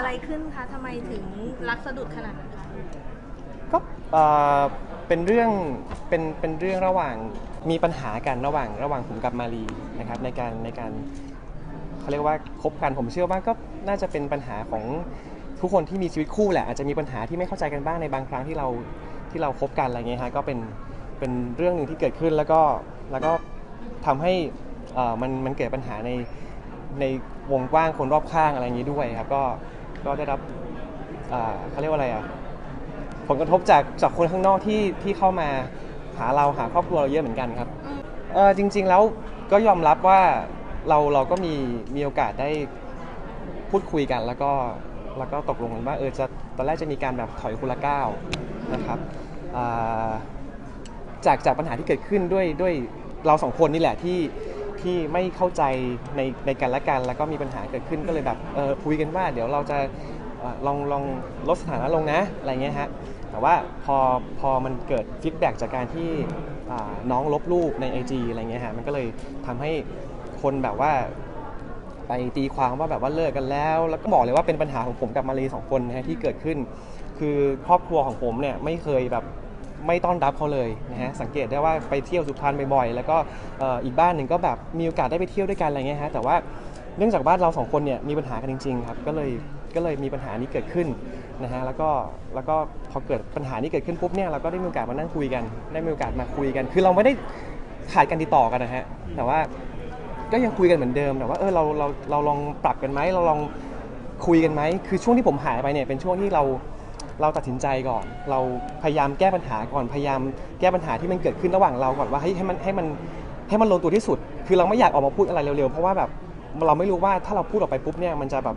อะไรขึ้นคะทำไมถึงรักสะดุดขนาดนั้นคะก็เอ่อเป็นเรื่องเป็นเป็นเรื่องระหว่างมีปัญหากันระหว่างระหว่างผมกับมารีนะครับในการในการเขาเรียกว่าคบกันผมเชื่อว่าก็น่าจะเป็นปัญหาของทุกคนที่มีชีวิตคู่แหละอาจจะมีปัญหาที่ไม่เข้าใจกันบ้างในบางครั้งที่เราที่เราคบกันอะไรเงี้ยฮะก็เป็นเป็นเรื่องหนึ่งที่เกิดขึ้นแล้วก็แล้วก็ทำให้เอ่อมันมันเกิดปัญหาในในวงกว้างคนรอบข้างอะไรอย่างนี้ด้วยครับก็ ก็ได้รับเอ่อเขาเรียกว่าอะไรอะผลกระทบจากจากคนข้างนอกที่ที่เข้ามาหาเราหาครอบครัวเราเยอะเหมือนกันครับเออจริง ๆแล้วก็ยอมรับว่าเราเราก็มีมีโอกาสได้พูดคุยกันแล้วก็แล้วก็ตกลงกันว่าเออจะตอนแรกจะมีการแบบถอยคนละก้าวนะครับอ่าจากจากปัญหาที่เกิดขึ้นด้วยด้วยเราสองคนนี่แหละที่ ที่ไม่เข้าใจในในกันและกันแล้วก็มีปัญหาเกิดขึ้นก็เลยแบบเออคุยกันว่า เดี๋ยวเราจะเอ่อลองลองลดสถานะลงนะอะไรเงี้ยฮะแต่ว่าพอพอมันเกิดฟีดแบ็กจากการที่อ่าน้องลบรูปใน IG อะไรเงี้ยฮะมันก็เลยทำให้คนแบบว่า ไปตีความว่าแบบว่าเลิกกันแล้ว แล้วก็บอกเลยว่าเป็นปัญหาของผมกับมารีสองคนนะฮะที่เกิดขึ้น คือครอบครัวของผมเนี่ยไม่เคยแบบ ไม่ต้อนรับเขาเลยนะฮะสังเกตได้ว่าไปเที่ยวสุพรรณบ่อยๆแล้วก็เอ่ออีกบ้านหนึ่งก็แบบมีโอกาสได้ไปเที่ยวด้วยกันอะไรเงี้ยฮะแต่ว่าเนื่องจากบ้านเราสองคนเนี่ยมีปัญหากันจริงๆครับก็เลยก็เลยมีปัญหานี้เกิดขึ้นนะฮะแล้วก็แล้วก็พอเกิดปัญหานี้เกิดขึ้นปุ๊บเนี่ยเราก็ได้มีโอกาสมานั่งคุยกันได้มีโอกาสมาคุยกัน คือเราไม่ได้ขาดการติดต่อกันนะฮะแต่ว่าก็ยังคุยกันเหมือนเดิมแต่ว่าเออเราเราเราลองปรับกันไหมเราลองคุยกันไหมคือช่วงที่ผมหายไปเนี่ยเป็นช่วงที่เรา เราตัดสินใจก่อน เราพยายามแก้ปัญหาก่อนพยายามแก้ปัญหาที่มันเกิดขึ้นระหว่างเราก่อนว่าให้ให้มันให้มันให้มันลงตัวที่สุด คือเราไม่อยากออกมาพูดอะไรเร็วๆ เพราะว่าแบบเราไม่รู้ว่าถ้าเราพูดออกไปปุ๊บเนี่ยมันจะแบบ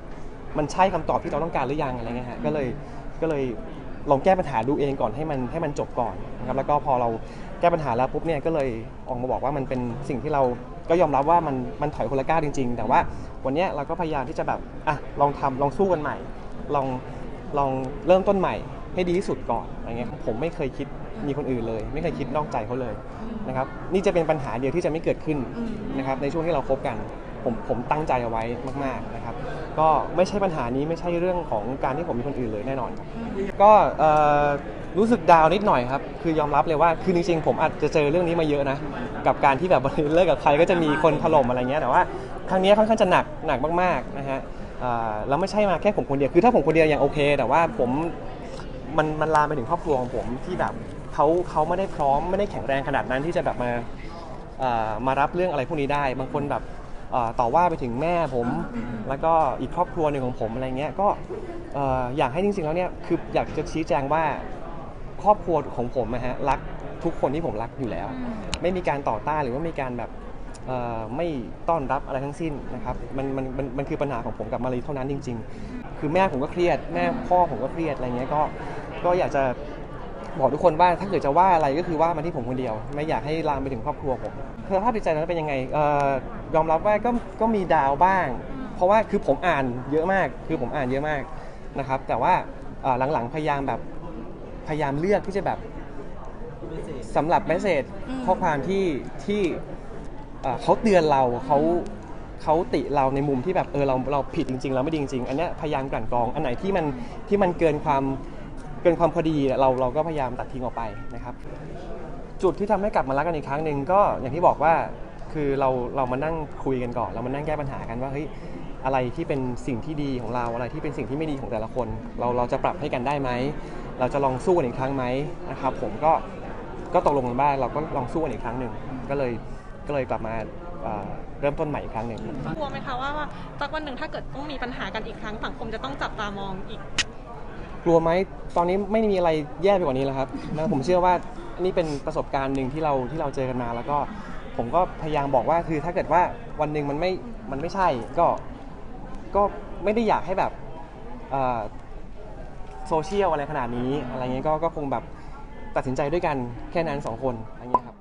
มันใช่คำตอบที่เราต้องการหรือยังอะไรเงี้ยฮะก็เลยก็เลยลองแก้ปัญหาดูเองก่อนให้มันให้มันจบก่อนนะครับแล้วก็พอเราแก้ปัญหาแล้วปุ๊บเนี่ยก็เลยออกมาบอกว่ามันเป็นสิ่งที่เราก็ยอมรับว่ามันมันถอยคนละก้าวจริง ๆ แต่ว่าวันเนี้ยเราก็พยายามที่จะแบบอะลองทำลองสู้กันใหม่ ลอง ลองเริ่มต้นใหม่ให้ดีที่สุดก่อนอะไรเงี้ยผมไม่เคยคิดมีคนอื่นเลย ไม่เคยคิดนอกใจเขาเลยนะครับนี่จะเป็นปัญหาเดียวที่จะไม่เกิดขึ้นนะครับในช่วงที่เราคบกันผมผมตั้งใจเอาไว้มากๆนะครับก็ไม่ใช่ปัญหานี้ไม่ใช่เรื่องของการที่ผมมีคนอื่นเลยแน่นอนครับก็เอ่อรู้สึกดาวน์นิดหน่อยครับ คือยอมรับเลยว่าคือจริงๆผมอาจจะเจอเรื่องนี้มาเยอะนะ กับการที่แบบเลิกกับใครก็จะมีคนถล่มอะไรเงี้ยแต่ว่าครั้งนี้ค่อนข้างจะหนักหนักมากๆนะฮะอ่า แล้วไม่ใช่มาแค่ผมคนเดียว คือถ้าผมคนเดียวยังโอเค แต่ว่าผมมันมันลามไปถึงครอบครัวของผมที่แบบเขาเขาไม่ได้พร้อมไม่ได้แข็งแรงขนาดนั้นที่จะแบบมาเอ่อมารับเรื่องอะไรพวกนี้ได้ บางคนแบบเอ่อต่อว่าไปถึงแม่ผม แล้วก็อีกครอบครัวหนึ่งของผมอะไรเงี้ยก็เอ่ออยากให้จริงๆแล้วเนี่ยคืออยากจะชี้แจงว่าครอบครัวของผมนะฮะรักทุกคนที่ผมรักอยู่แล้ว ไม่มีการต่อต้านหรือว่ามีการแบบเอ่อ ไม่ต้อนรับอะไรทั้งสิ้นนะครับมันมันมันมันคือปัญหาของผมกับมารีเท่านั้นจริง ๆ คือแม่ผมก็เครียดแม่พ่อผมก็เครียดอะไรเงี้ยก็ก็อยากจะบอกทุกคนว่าถ้าเกิดจะว่าอะไรก็คือว่ามาที่ผมคนเดียว ไม่อยากให้ลามไปถึงครอบครัวผมสภาพจิตใจนั้นเป็นยังไงออยอมรับว่าก็ก็มีดาวบ้าง เพราะว่าคือผมอ่านเยอะมากคือผมอ่านเยอะมากนะครับ แต่ว่าหลังๆพยายามแบบพยายามเลือกที่จะแบบสำหรับแมสเซจข้อความที่ที่ เอ่อเขาเตือนเราเขาเขาติเราในมุมที่แบบเออเราเราผิดจริงๆเราไม่ดีจริงๆอันเนี้ยพยายามกลั่นกรองอันไหนที่มันที่มันเกินความเกินความพอดีเราเราก็พยายามตัดทิ้งออกไปนะครับ จุดที่ทำให้กลับมารักกันอีกครั้งหนึ่งก็อย่างที่บอกว่าคือเราเรามานั่งคุยกันก่อน เรามานั่งแก้ปัญหากันว่าเฮ้ยอะไรที่เป็นสิ่งที่ดีของเราอะไรที่เป็นสิ่งที่ไม่ดีของแต่ละคน เราเราจะปรับให้กันได้ไหมเราจะลองสู้กันอีกครั้งไหมนะครับผมก็ก็ตกลงกันว่าเราก็ลองสู้กันอีกครั้งหนึ่งก็เลย ก็เลยกลับมาเอ่อเริ่มต้นใหม่อีกครั้งหนึ่งกลัวไหมคะว่าว่าสักวันหนึ่งถ้าเกิดต้องมีปัญหากันอีกครั้งสังคมจะต้องจับตามองอีก กลัวไหมตอนนี้ไม่มีอะไรแย่ไปกว่านี้แล้วครับ นะผมเชื่อว่านี่เป็นประสบการณ์หนึ่งที่เราที่เราเจอกันมา แล้วก็ผมก็พยายามบอกว่าคือถ้าเกิดว่าวันหนึ่งมันไม่มันไม่ใช่ก็ก็ไม่ได้อยากให้แบบโซเชียลอะไรขนาดนี้อะไรเงี้ยก็ก็คงแบบตัดสินใจด้วยกันแค่นั้นสองคนอะไรเงี้ยครับ